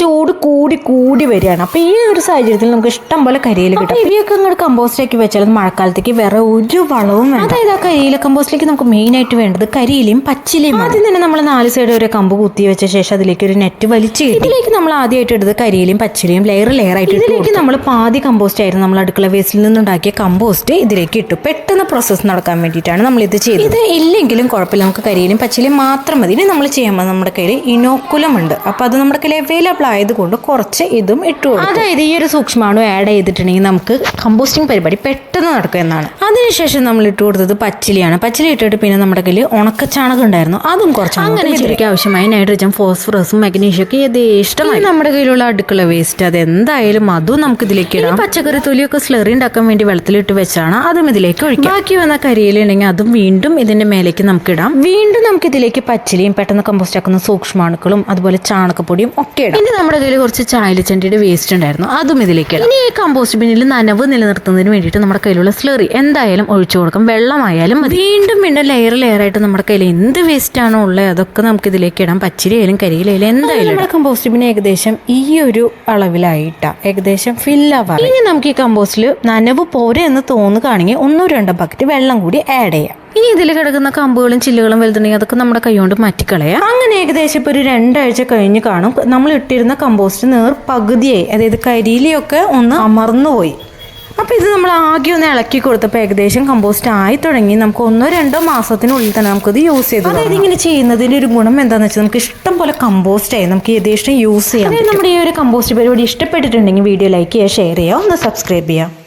ചൂട് കൂടി കൂടി വരികയാണ്. അപ്പോൾ ഈ ഒരു സാഹചര്യത്തിൽ നമുക്ക് ഇഷ്ടം പോലെ കരിയിൽ കിട്ടും. ഇവയൊക്കെ ഇങ്ങോട്ട് കമ്പോസ്റ്റിലേക്ക് വെച്ചാൽ മഴക്കാലത്തേക്ക് വേറെ ഒരു വളവും വേണം അതായത് ആ കരിയില കമ്പോസ്റ്റിലേക്ക് നമുക്ക് മെയിൻ ആയിട്ട് വേണ്ടത് കരിയിലയും പച്ചിലയും ആദ്യം തന്നെ നമ്മൾ നാല് സൈഡ് ഒരു കമ്പ് കുത്തി വെച്ച ശേഷം അതിലേക്ക് ഒരു നെറ്റ് വലിച്ചു ഇതിലേക്ക് നമ്മൾ ആദ്യമായിട്ട് എടുത്ത് കരിയിലയും പച്ചിലയും ലെയർ ലെയർ ആയിട്ട് ഇതിലേക്ക് നമ്മൾ പാതി കമ്പോസ്റ്റ് ആയിരുന്നു നമ്മൾ അടുക്കള വേസ്റ്റിൽ നിന്നുണ്ടാക്കിയ കമ്പോസ്റ്റ് ഇതിലേക്ക് ഇട്ടു. പെട്ടെന്ന് പ്രോസസ്സ് നടക്കാൻ വേണ്ടിയിട്ടാണ് നമ്മൾ ഇത് ചെയ്യുന്നത് ഇത് ഇല്ലെങ്കിലും കുഴപ്പമില്ല. നമുക്ക് കരിയിലും പച്ചിലയും മാത്രം മതി. ഇനി നമ്മൾ ചെയ്യുമ്പോൾ നമ്മുടെ കയ്യിൽ ഇനോക്കുലം ഉണ്ട്. അപ്പോൾ അത് നമ്മുടെ കയ്യിൽ അവൈലബിൾ ആയതുകൊണ്ട് കുറച്ച് ഇതും ഇട്ടു കൊടുക്കും. അതായത് ഈ ഒരു സൂക്ഷ്മാണു ആഡ് ചെയ്തിട്ടുണ്ടെങ്കിൽ നമുക്ക് കമ്പോസ്റ്റിംഗ് പരിപാടി പെട്ടെന്ന് നടക്കും എന്നാണ്. അതിനുശേഷം നമ്മൾ ഇട്ട് കൊടുത്തത് പച്ചിലിയാണ്. പച്ചിലി ഇട്ടിട്ട് പിന്നെ നമ്മുടെ കയ്യിൽ ഉണക്കച്ചാണകം ഉണ്ടായിരുന്നു. അതും കുറച്ച് അങ്ങനെ ശരിക്കും ആവശ്യമായ നൈട്രജൻ ഫോസ്ഫറസും മഗ്നീഷ്യം ഒക്കെ യഥേഷ്ടമായി നമ്മുടെ കയ്യിലുള്ള അടുക്കള വേസ്റ്റ് അത് എന്തായാലും അതും നമുക്ക് ഇതിലേക്ക് ഇടാം. പച്ചക്കറി തൊലിയൊക്കെ സ്ലറി ഉണ്ടാക്കാൻ വേണ്ടി വെള്ളത്തിലിട്ട് വെച്ചാണ് അതും ഇതിലേക്ക് ഒഴിക്കാം. ബാക്കി വന്ന കരിയിലുണ്ടെങ്കിൽ അതും വീണ്ടും ഇതിന്റെ മേലേക്ക് നമുക്ക് ഇടാം. വീണ്ടും നമുക്ക് ഇതിലേക്ക് പച്ചിലയും പെട്ടെന്ന് കമ്പോസ്റ്റ് ആക്കുന്ന സൂക്ഷ്മാണുക്കളും അതുപോലെ ചാണകപ്പൊടിയും ഒക്കെ ഇടാം. നമ്മുടെ കയ്യിൽ കുറച്ച് ചായലിച്ചണ്ടിയുടെ വേസ്റ്റ് ഉണ്ടായിരുന്നു. അതും ഇതിലേക്ക് ഇടാം ഇനി ഈ കമ്പോസ്റ്റ് ബിന്നിൽ നനവ് നിലനിർത്തുന്നതിന് വേണ്ടിയിട്ട് നമ്മുടെ കയ്യിലുള്ള സ്ലറി എന്തായാലും ഒഴിച്ചു കൊടുക്കും. വെള്ളമായാലും വീണ്ടും വീണ്ടും ലെയർ ലെയർ ആയിട്ട് നമ്മുടെ കയ്യിൽ എന്ത് വേസ്റ്റ് ആണോ ഉള്ളത് അതൊക്കെ നമുക്ക് ഇതിലേക്ക് ഇടാം. പച്ചിലയായാലും കരിയിലായാലും എന്തായാലും നമ്മുടെ കമ്പോസ്റ്റ് ബിൻ ഏകദേശം ഈ ഒരു അളവിലായിട്ടാ. ഏകദേശം ഫില്ലാവാറ് ഇനി നമുക്ക് ഈ കമ്പോസ്റ്റിൽ നനവ് പോരെ എന്ന് തോന്നുകയാണെങ്കിൽ ഒന്നോ രണ്ടോ ബക്കറ്റ് വെള്ളം കൂടി ആഡ് ചെയ്യാം. ഇനി ഇതിൽ കിടക്കുന്ന കമ്പുകളും ചില്ലുകളും വലുതുണ്ടെങ്കിൽ അതൊക്കെ നമ്മുടെ കൈകൊണ്ട് മാറ്റിക്കളയാം. അങ്ങനെ ഏകദേശം ഇപ്പോൾ ഒരു രണ്ടാഴ്ച കഴിഞ്ഞ് കാണും. നമ്മൾ ഇട്ടിരുന്ന കമ്പോസ്റ്റ് നേർ പകുതിയായി. അതായത് കരിയിലൊക്കെ ഒന്ന് അമർന്നു പോയി അപ്പോൾ ഇത് നമ്മൾ ആകെ ഒന്ന് ഇളക്കി കൊടുത്തപ്പോൾ ഏകദേശം കമ്പോസ്റ്റ് ആയി തുടങ്ങി. നമുക്ക് ഒന്നോ രണ്ടോ മാസത്തിനുള്ളിൽ തന്നെ നമുക്കത് യൂസ് ചെയ്ത് അതായത് ഇങ്ങനെ ചെയ്യുന്നതിന്റെ ഒരു ഗുണം എന്താണെന്ന് വെച്ചാൽ നമുക്ക് ഇഷ്ടം പോലെ കമ്പോസ്റ്റ് ആയി നമുക്ക് ഏകദേശം യൂസ് ചെയ്യാം നമ്മുടെ ഈ ഒരു കമ്പോസ്റ്റ് പരിപാടി ഇഷ്ടപ്പെട്ടിട്ടുണ്ടെങ്കിൽ വീഡിയോ ലൈക്ക് ചെയ്യുക ഷെയർ ചെയ്യുക ഒന്ന് സബ്സ്ക്രൈബ് ചെയ്യുക.